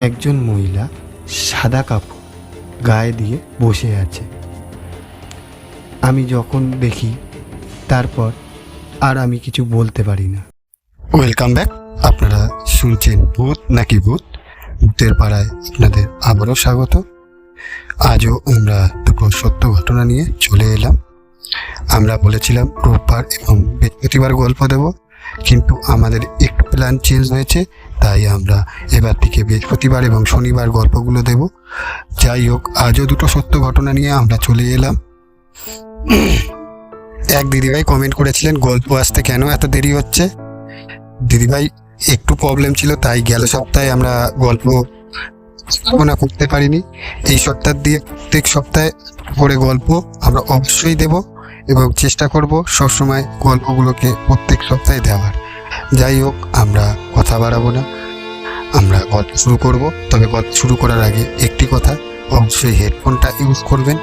একজন মহিলা সাদা কাপড় গায়ে দিয়ে বসে আছে। আমি যখন দেখি, তারপর আর আমি কিছু বলতে পারি না। ওয়েলকাম ব্যাক আপনারা শুনছেন ভূত নাকি ভূত? ভূতের পাড়ায় আপনাদের আবারও স্বাগত। আজও আমরা দুটো সত্য ঘটনা নিয়ে চলে এলাম। আমরা বলেছিলাম রোববার এবং বৃহস্পতিবার গল্প দেব, কিন্তু আমাদের একটু প্ল্যান চেঞ্জ হয়েছে। তাই আমরা এবার থেকে বৃহস্পতিবার এবং শনিবার গল্পগুলো দেব। যাই হোক, আজও দুটো সত্য ঘটনা নিয়ে আমরা চলে এলাম। এক দিদিভাই কমেন্ট করেছিলেন, গল্প আসতে কেন এত দেরি হচ্ছে? দিদিভাই, একটু প্রবলেম ছিল, তাই গেল সপ্তাহে আমরা গল্প উপস্থাপনা করতে পারিনি। এই সপ্তাহ দিয়ে প্রত্যেক সপ্তাহে করে গল্প আমরা অবশ্যই দেব এবং চেষ্টা করব সবসময় গল্পগুলোকে প্রত্যেক সপ্তাহে দেওয়ার। যাই হোক, আমরা কথা বাড়াবো না। আমরা গল্প শুরু করব। তবে গল্প শুরু করার আগে একটি কথা, অবশ্যই হেডফোনটা ইউজ করবেন।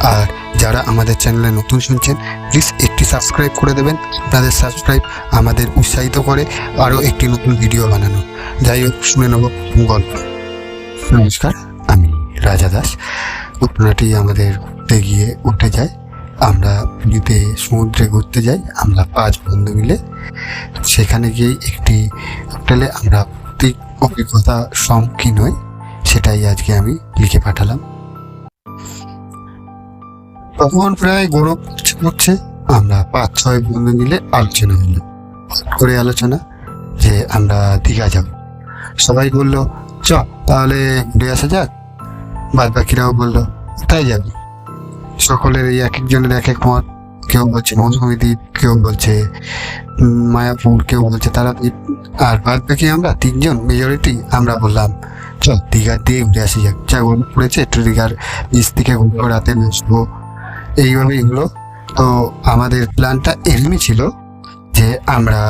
আর যারা আমাদের চ্যানেলে নতুন শুনছেন প্লিজ একটি সাবস্ক্রাইব করে দেবেন। আপনাদের সাবস্ক্রাইব আমাদের উৎসাহিত করে আরও একটি নতুন ভিডিও বানানো। যাই হোক, শুনে নেব গল্প। নমস্কার, আমি রাজা দাস। ঘটনাটি আমাদের উঠতে গিয়ে উঠে যায়। আমরা পুরীতে সমুদ্রে ঘুরতে যাই, আমরা পাঁচ বন্ধু মিলে। সেখানে গিয়ে একটি হোটেলে আমরা প্রত্যেক অভিজ্ঞতা সম্মুখীন হই, সেটাই আজকে আমি লিখে পাঠালাম। তখন প্রায় পড়ছে পড়ছে আমরা পাঁচ, ছয় বন্ধু মিলে আলোচনা হলো। করে আলোচনা যে আমরা দীঘা যাব। সবাই বলল, চ, তাহলে ঘুরে আসা যাক। বাদ বাকিরাও বলল তাই যাবি? সকলের এই এক একজনের এক এক মত। কেউ বলছে মৌসুমী দ্বীপ কেউ বলছে মায়াপুর, কেউ বলছে তারাপীঠ আর বাদ বাকি আমরা তিনজন মেজরিটি আমরা বললাম, চল দীঘার দিয়ে ঘুরে আসি যাক। যা গরম পড়েছে, একটু দীঘার বীজ থেকে ঘুরবো রাতে বসবো। এইভাবে এগুলো তো আমাদের প্ল্যানটা এমনি ছিল যে আমরা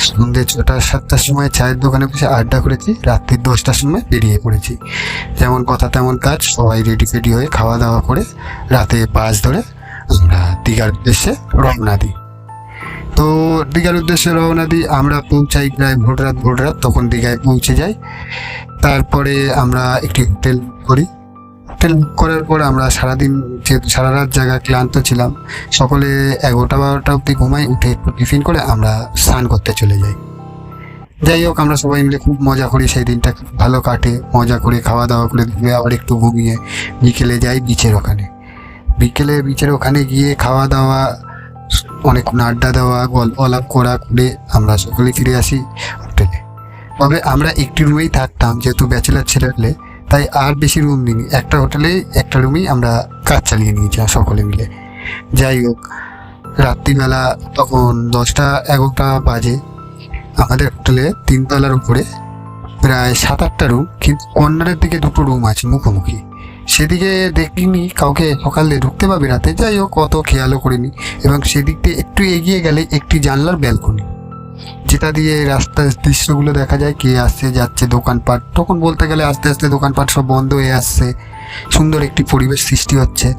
সন্ধ্যে ছটা, সাতটার সময় চায়ের দোকানে বসে আড্ডা করেছি। রাত্রি দশটার সময় বেরিয়ে পড়েছি। যেমন কথা, তেমন কাজ, সবাই রেডি ফেডি হয়ে খাওয়া দাওয়া করে রাতে বাস ধরে আমরা দীঘার উদ্দেশ্যে রওনা দিই। তো দীঘার উদ্দেশ্যে রওনা দিই, আমরা পৌঁছাই প্রায় ভোর রাত ভোর রাত তখন দীঘায় পৌঁছে যাই। তারপরে আমরা একটি হোটেল করি। হোটেল বুক করার পর আমরা সারাদিন যেহেতু সারা রাত জায়গায় ক্লান্ত ছিলাম, সকলে এগারোটা বারোটা অবধি ঘুমাই, উঠে একটু টিফিন করে আমরা স্নান করতে চলে যাই। যাই হোক, আমরা সবাই মিলে খুব মজা করি, সেই দিনটা ভালো কাটে। মজা করে খাওয়া দাওয়া করে ঘুরে আবার একটু ঘুমিয়ে বিকেলে যাই বিচের ওখানে। বিকেলে বিচের ওখানে গিয়ে খাওয়া দাওয়া, অনেকক্ষণ আড্ডা দেওয়া, গল্প আলাপ করা করে আমরা সকলে ফিরে আসি হোটেলে। তবে আমরা একটি রুমেই থাকতাম, যেহেতু ব্যাচেলার ছেলে। তাই আর বেশি রুম নিইনি একটা হোটেলে একটা রুমেই আমরা কাজ চালিয়ে নিয়েছিলাম সকলে মিলে। যাই হোক, রাত্রিবেলা তখন দশটা এগারোটা বাজে। আমাদের হোটেলে তিনতলার উপরে প্রায় সাত আটটা রুম কিন্তু কর্নারের দিকে দুটো রুম আছে মুখোমুখি। সেদিকে দেখিনি, কাউকে সকালে ঢুকতে পারবে রাতে যাই হোক, অত খেয়ালও করিনি। এবং সেদিক দিয়ে একটু এগিয়ে গেলে একটি জানলার ব্যালকনি যেটা দিয়ে রাস্তার দৃশ্যগুলো দেখা যায়, কে আসছে, যাচ্ছে দোকানপাট। তখন বলতে গেলে আস্তে আস্তে দোকানপাট সব বন্ধ হয়ে আসছে। সুন্দর একটি পরিবেশ সৃষ্টি হচ্ছে।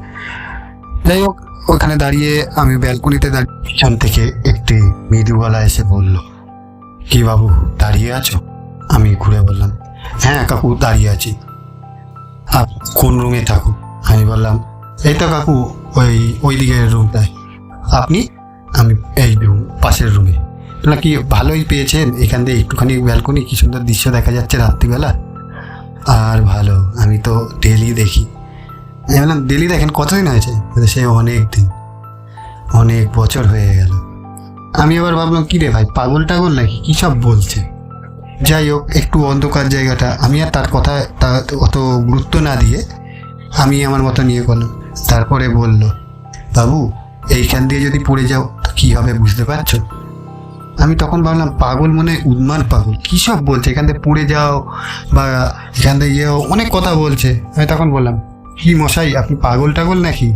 যাই হোক, ওখানে দাঁড়িয়ে আমি ব্যালকনিতে দাঁড়িয়ে পিছন থেকে একটি মৃদু গলা এসে বলল, কি বাবু, দাঁড়িয়ে আছো? আমি ঘুরে বললাম হ্যাঁ কাকু, দাঁড়িয়ে আছি। আপ কোন রুমে থাকো? আমি বললাম, এই তো কাকু, ওই ওই দিকের রুমটায়। আপনি? আমি, এই রুম, পাশের রুমে। নাকি ভালোই পেয়েছেন? এখান দিয়ে একটুখানি ব্যালকনি কি সুন্দর দৃশ্য দেখা যাচ্ছে রাত্রিবেলা। আর ভালো, আমি তো ডেলি দেখি। বললাম ডেলি দেখেন, কতদিন হয়েছে? সে অনেক দিন। অনেক বছর হয়ে গেল। আমি আবার ভাবলাম কী রে ভাই, পাগল টাগল নাকি? কী সব বলছে? যাই হোক, একটু অন্ধকার জায়গাটা। আমি আর তার কথা, তা অত গুরুত্ব না দিয়ে আমি আমার মতো নিয়ে করলাম তারপরে বলল, বাবু, এইখান দিয়ে যদি পড়ে যাও কী হবে বুঝতে পারছ? আমি তখন ভাবলাম, পাগল মনে উন্মাদ পাগল, কী সব বলছে? এখান থেকে পড়ে যাও বা এখান থেকে ইয়ে অনেক কথা বলছে। আমি তখন বললাম, কি মশাই, আপনি পাগল টাগল নাকি?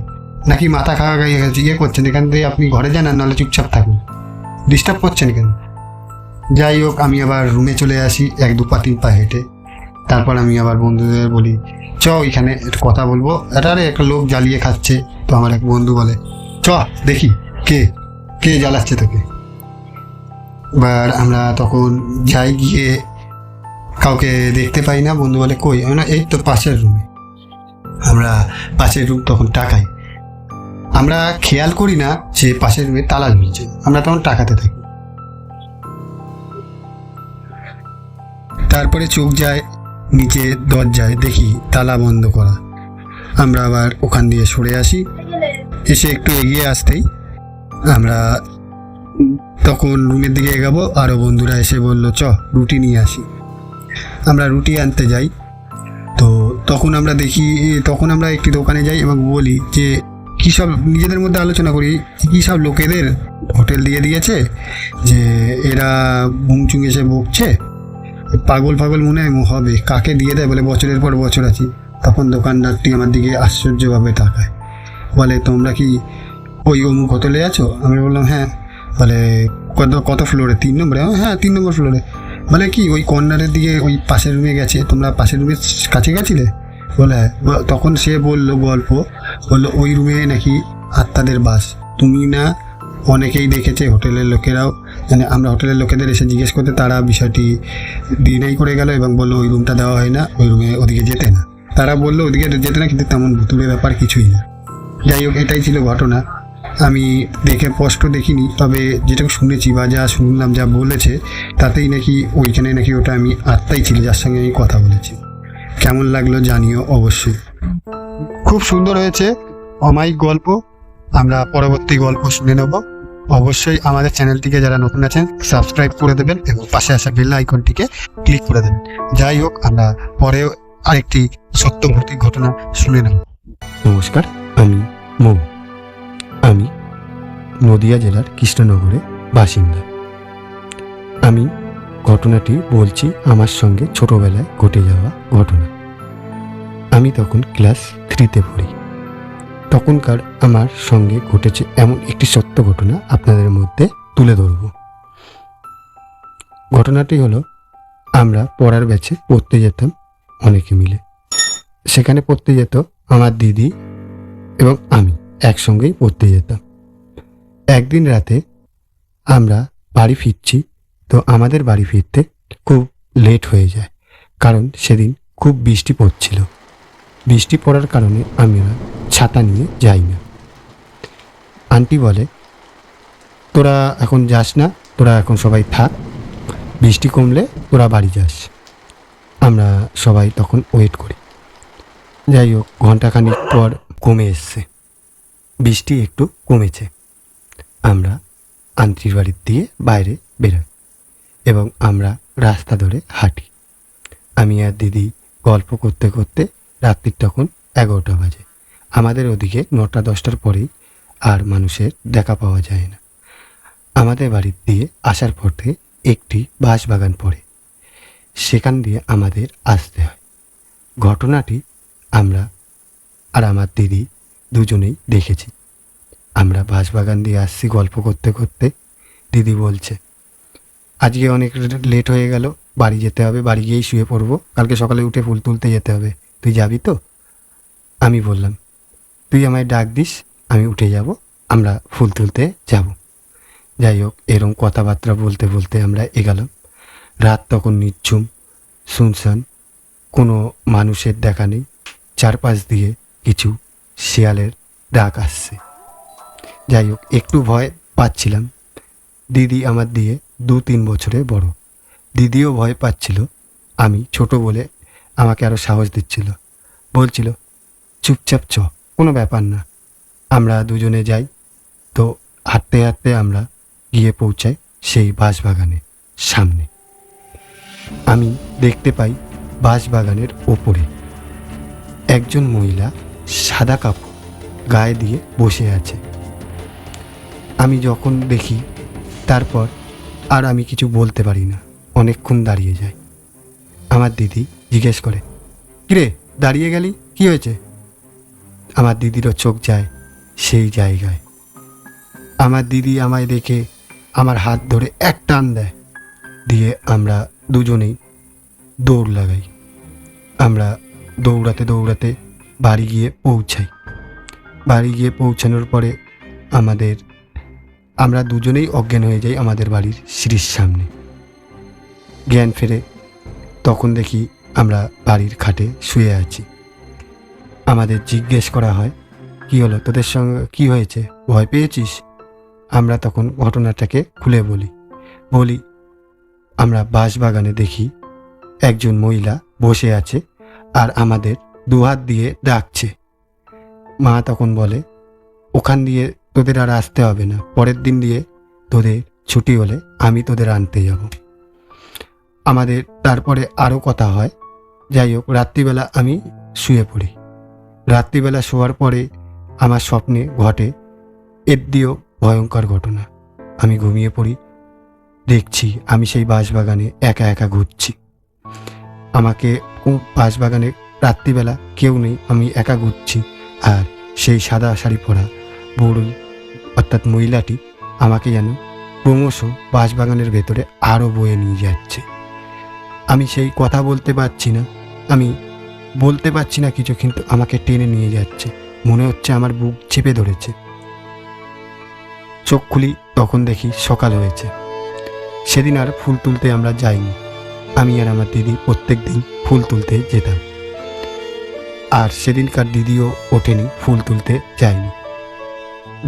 নাকি মাথা খাওয়া ইয়ে ইয়ে করছেন? এখান থেকে আপনি ঘরে যান আর নাহলে চুপচাপ থাকুন। ডিস্টার্ব করছেন কেন? যাই হোক, আমি আবার রুমে চলে আসি, এক দু পা, তিন পা হেঁটে। তারপর আমি আবার বন্ধুদের বলি চ এখানে একটু কথা বলব। এটা আরে একটা লোক জ্বালিয়ে খাচ্ছে, তো আমার এক বন্ধু বলে চ দেখি, কে? কে জ্বালাচ্ছে তোকে? এবার আমরা তখন যাই গিয়ে কাউকে দেখতে পাই না। বন্ধু বলে, কই? না এই তো পাশের রুমে আমরা পাশের রুম তখন টাকাই। আমরা খেয়াল করি না যে পাশের রুমে তালা ঝুলছে। আমরা তখন টাকাতে থাকি। তারপরে চোখ যায়, নিচে দরজায় দেখি তালা বন্ধ করা। আমরা আবার ওখান দিয়ে সরে আসি। এসে একটু এগিয়ে আসতেই আমরা তখন রুমের দিকে এগাবো আরও বন্ধুরা এসে বলল, চ, রুটি নিয়ে আসি। আমরা রুটি আনতে যাই। তো তখন আমরা দেখি তখন আমরা একটি দোকানে যাই এবং বলি যে, কী সব নিজেদের মধ্যে আলোচনা করি? কী সব লোকেদের হোটেল দিয়ে দিয়েছে? যে, এরা বুংচুং এসে বকছে? পাগল পাগল মনে হয় হবে, কাকে দিয়ে দেয় বলে বছরের পর বছর আছি। তখন দোকানদারটি আমার দিকে আশ্চর্যভাবে তাকায়। বলে, তোমরা কি ওই অমুক হোটেলে আছো? আমি বললাম হ্যাঁ। বলে কত কত ফ্লোরে তিন নম্বরে আমি হ্যাঁ তিন নম্বর ফ্লোরে বলে কি, ওই কর্নারের দিকে, ওই পাশের রুমে গেছে, তোমরা পাশের রুমের কাছে গেছিলে? বলে হ্যাঁ। তখন সে বলল গল্প, বলল, ওই রুমে নাকি আত্মাদের বাস। তুমি না অনেকেই দেখেছে হোটেলের লোকেরাও? মানে আমরা হোটেলের লোকেদের এসে জিজ্ঞেস করতে, তারা বিষয়টি ডিনাই করে গেল এবং বলল, ওই রুমটা দেওয়া হয় না, ওই রুমে ওদিকে যেতে না। তারা বলল, ওদিকে যেতে না, কিন্তু তেমন ভুতুরে ব্যাপার কিছুই না। যাই হোক, এটাই ছিল ঘটনা। আমি দেখে স্পষ্ট দেখিনি, তবে যেটুকু শুনেছি বা যা শুনলাম, যা বলেছে, তাতেই নাকি ওইখানে নাকি ওটা আমি আত্মাই ছিল, যার সঙ্গে আমি কথা বলেছি। কেমন লাগল জানিও অবশ্যই। খুব সুন্দর হয়েছে, অমায়িক গল্প। আমরা পরবর্তী গল্প শুনে নেব। অবশ্যই আমাদের চ্যানেলটিকে যারা নতুন আছেন, সাবস্ক্রাইব করে দেবেন এবং পাশে আসা বেল আইকনটিকে ক্লিক করে দেবেন। যাই হোক, আমরা পরেও আরেকটি সত্য ঘটনা শুনে নেব। নমস্কার, আমি মৌ। আমি নদিয়া জেলার কৃষ্ণনগরে বাসিন্দা। আমি ঘটনাটি বলছি আমার সঙ্গে ছোটবেলায় ঘটে যাওয়া ঘটনা। আমি তখন ক্লাস থ্রিতে পড়ি। তখনকার আমার সঙ্গে ঘটেছে এমন একটি সত্য ঘটনা আপনাদের মধ্যে তুলে ধরব। ঘটনাটি হলো, আমরা পড়ার ব্যাচে পড়তে যেতাম অনেকে মিলে। সেখানে পড়তে যেত আমার দিদি এবং আমি। একসঙ্গেই পড়তে যেতাম। একদিন রাতে আমরা বাড়ি ফিরছি, তো আমাদের বাড়ি ফিরতে খুব লেট হয়ে যায়, কারণ সেদিন খুব বৃষ্টি পড়ছিল। বৃষ্টি পড়ার কারণে আমরা ছাতা নিয়ে যাই না আন্টি বলে, তোরা এখন যাস না, তোরা এখন সবাই থাক। বৃষ্টি কমলে তোরা বাড়ি যাস। আমরা সবাই তখন ওয়েট করি। যাই হোক ঘন্টাখানিক পর কমে এসছে। বৃষ্টি একটু কমেছে। আমরা আন্টির বাড়ির দিয়ে বাইরে বেরোই এবং আমরা রাস্তা ধরে হাঁটি। আমি আর দিদি গল্প করতে করতে রাত্রির তখন এগারোটা বাজে। আমাদের ওদিকে নটা, দশটার পরেই আর মানুষের দেখা পাওয়া যায় না। আমাদের বাড়ির দিয়ে আসার পথে একটি বাঁশ বাগান পড়ে। সেখান দিয়ে আমাদের আসতে হয়। ঘটনাটি আমরা আর আমার দিদি দুজনেই দেখেছি। আমরা বাঁশবাগান দিয়ে আসছি গল্প করতে করতে। দিদি বলছে, আজকে অনেক লেট হয়ে গেল, বাড়ি যেতে হবে, বাড়ি গিয়েই শুয়ে পড়ব। কালকে সকালে উঠে ফুল তুলতে যেতে হবে। তুই যাবি তো? আমি বললাম, তুই আমায় ডাক দিস, আমি উঠে যাব, আমরা ফুল তুলতে যাব। যাই হোক, এরম কথাবার্তা বলতে বলতে আমরা এগালাম। রাত তখন নিচ্ছুম শুনশান কোনো মানুষের দেখা নেই, চারপাশ দিয়ে কিছু শিয়ালের ডাক আসছে। যাই হোক, একটু ভয় পাচ্ছিলাম। দিদি আমার দিয়ে দু তিন বছরে বড়। দিদিও ভয় পাচ্ছিল, আমি ছোট বলে আমাকে আরও সাহস দিচ্ছিল। বলছিল, চুপচাপ চ, কোনো ব্যাপার না। আমরা দুজনে যাই। তো হাঁটতে হাঁটতে আমরা গিয়ে পৌঁছাই সেই বাঁশবাগানের সামনে। আমি দেখতে পাই বাঁশবাগানের ওপরে একজন মহিলা সাদা কাপড় গায়ে দিয়ে বসে আছে। আমি যখন দেখি, তারপর আর আমি কিছু বলতে পারি না। অনেকক্ষণ দাঁড়িয়ে যাই আমার দিদি জিজ্ঞেস করে, কিরে, দাঁড়িয়ে গেলি? কি হয়েছে? আমার দিদিরও চোখ যায় সেই জায়গায়। আমার দিদি আমায় দেখে আমার হাত ধরে এক টান দেয়। দিয়ে আমরা দুজনেই দৌড় লাগাই। আমরা দৌড়াতে দৌড়াতে বাড়ি গিয়ে পৌঁছাই। বাড়ি গিয়ে পৌঁছানোর পরে আমাদের, আমরা দুজনেই অজ্ঞান হয়ে যাই আমাদের বাড়ির সিঁড়ির সামনে। জ্ঞান ফেরে তখন দেখি আমরা বাড়ির খাটে শুয়ে আছি। আমাদের জিজ্ঞেস করা হয়, কি হলো? তোদের সঙ্গে কি হয়েছে? ভয় পেয়েছিস? আমরা তখন ঘটনাটাকে খুলে বলি। বলি, আমরা বাঁশবাগানে দেখি একজন মহিলা বসে আছে আর আমাদের দুহাত দিয়ে ডাকছে। মা তখন বলে, ওখান দিয়ে তোদের আর আসতে হবে না। পরের দিন দিয়ে তোদের ছুটি হলে আমি তোদের আনতে যাব। আমাদের তারপরে আরও কথা হয়। যাই হোক, রাত্রিবেলা আমি শুয়ে পড়ি। রাত্রিবেলা শোয়ার পরে আমার স্বপ্নে ঘটে এর দিয়েও ভয়ঙ্কর ঘটনা। আমি ঘুমিয়ে পড়ি, দেখছি আমি সেই বাঁশবাগানে একা একা ঘুরছি। আমাকে বাঁশবাগানে রাত্রিবেলা কেউ নেই, আমি একা ঘুরছি। আর সেই সাদা শাড়ি পরা বড়ই, অর্থাৎ মহিলাটি আমাকে যেন ক্রমশ বাঁশবাগানের ভেতরে আরও বয়ে নিয়ে যাচ্ছে। আমি সেই কথা বলতে পারছি না, আমি বলতে পারছি না কিছু, কিন্তু আমাকে টেনে নিয়ে যাচ্ছে। মনে হচ্ছে আমার বুক চেপে ধরেছে। চোখ খুলি, তখন দেখি সকাল হয়েছে। সেদিন আর ফুল তুলতে আমরা যাইনি। আমি আর আমার দিদি প্রত্যেক দিন ফুল তুলতে যেতাম। আর সেদিনকার দিদিও ওঠেনি, ফুল তুলতে যায়নি।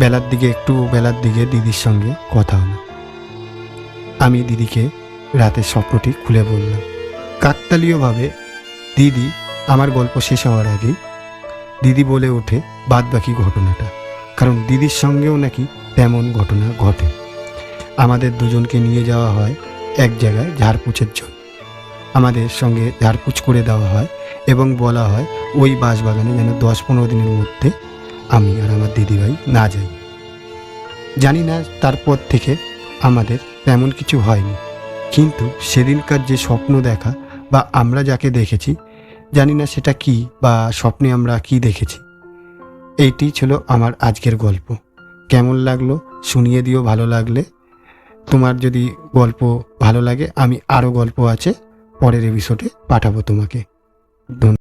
বেলার দিকে একটু বেলার দিকে দিদির সঙ্গে কথা হলো। আমি দিদিকে রাতের স্বপ্নটি খুলে বললাম, কাকতালীয়ভাবে দিদি, আমার গল্প শেষ হওয়ার আগেই দিদি বলে ওঠে বাদবাকি ঘটনাটা, কারণ দিদির সঙ্গেও নাকি তেমন ঘটনা ঘটে। আমাদের দুজনকে নিয়ে যাওয়া হয় এক জায়গায় ঝাড়পুছের জন্য। আমাদের সঙ্গে ঝাড়পুছ করে দেওয়া হয় এবং বলা হয়, ওই বাঁশবাগানে যেন দশ পনেরো দিনের মধ্যে আমি আর আমার দিদিভাই না যাই। জানি না তারপর থেকে আমাদের তেমন কিছু হয়নি। কিন্তু সেদিনকার যে স্বপ্ন দেখা বা আমরা যাকে দেখেছি, জানি না সেটা কি বা স্বপ্নে আমরা কি দেখেছি। এইটি ছিল আমার আজকের গল্প। কেমন লাগল শুনিয়ে দিও, ভালো লাগলে। তোমার যদি গল্প ভালো লাগে, আমি আরও গল্প আছে, পরের এপিসোডে পাঠাবো তোমাকে। Don't.